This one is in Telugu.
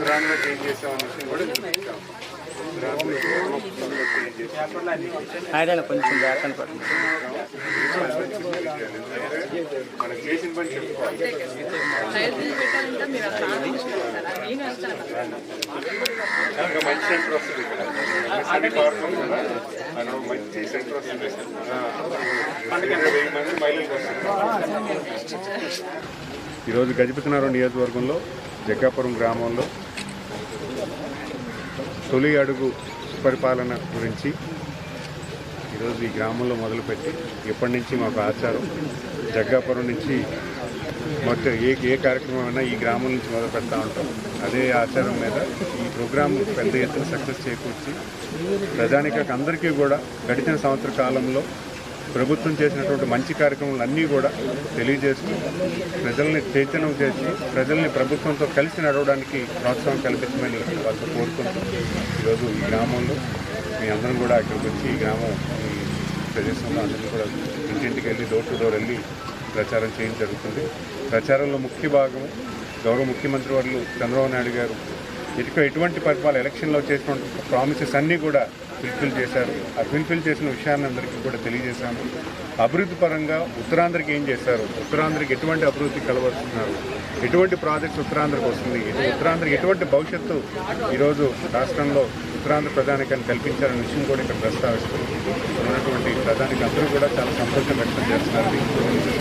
ఏం చేసామన్న విషయం కూడా ఆయన కొంచెం జాగ్రత్త పడుతుంది మనం చేసిన పని చెప్పుకోవాలి. మంచి సెంటర్ వస్తుంది ఇక్కడ. మంచి సెంటర్ వస్తుంది. వెయ్యి మంది మహిళలకు వస్తుంది. ఈరోజు గజపతినగరం నియోజకవర్గంలో జగ్గాపురం గ్రామంలో తొలి అడుగు పరిపాలన గురించి ఈరోజు ఈ గ్రామంలో మొదలుపెట్టి ఎప్పటి నుంచి మాకు ఆచారం జగ్గాపురం నుంచి మొత్తం ఏ ఏ కార్యక్రమం అయినా ఈ గ్రామం నుంచి మొదలు పెడతా ఉంటాం. అదే ఆచారం మీద ఈ ప్రోగ్రాం పెద్ద ఎత్తున సక్సెస్ చేకూర్చి ప్రజానికకు అందరికీ కూడా గడిచిన సంవత్సర కాలంలో ప్రభుత్వం చేసినటువంటి మంచి కార్యక్రమాలు అన్నీ కూడా తెలియజేస్తూ ప్రజల్ని చైతన్యం చేసి ప్రజల్ని ప్రభుత్వంతో కలిసి నడవడానికి ప్రోత్సాహం కల్పించమని వాళ్ళతో కోరుకుంటూ ఈరోజు ఈ గ్రామంలో మీ అందరం కూడా ఇక్కడికి వచ్చి ఈ గ్రామం ఈ ప్రదేశంలో అందరినీ కూడా ఇంటింటికి వెళ్ళి డోర్ టు డోర్ వెళ్ళి ప్రచారం చేయడం జరుగుతుంది. ప్రచారంలో ముఖ్య భాగం గౌరవ ముఖ్యమంత్రి వారు చంద్రబాబు నాయుడు గారు. ఇటుక ఎటువంటి పరిపాలన ఎలక్షన్లో చేసినటువంటి ప్రామిసెస్ అన్నీ కూడా ఫిల్ఫిల్ చేశారు. ఆ ఫిల్ఫిల్ చేసిన విషయాన్ని అందరికీ కూడా తెలియజేశాము అభివృద్ధి పరంగా ఉత్తరాంధ్రకి ఏం చేశారు? ఉత్తరాంధ్రకి ఎటువంటి అభివృద్ధి కలవరుస్తున్నారు? ఎటువంటి ప్రాజెక్ట్స్ ఉత్తరాంధ్రకు వస్తుంది? ఉత్తరాంధ్రకి ఎటువంటి భవిష్యత్తు ఈరోజు రాష్ట్రంలో ఉత్తరాంధ్ర ప్రధానికాన్ని కల్పించారనే విషయం కూడా ఇక్కడ ప్రస్తావిస్తుంది. ఉన్నటువంటి ప్రధానికి అందరూ కూడా చాలా సంతోషం వ్యక్తం చేస్తున్నారు.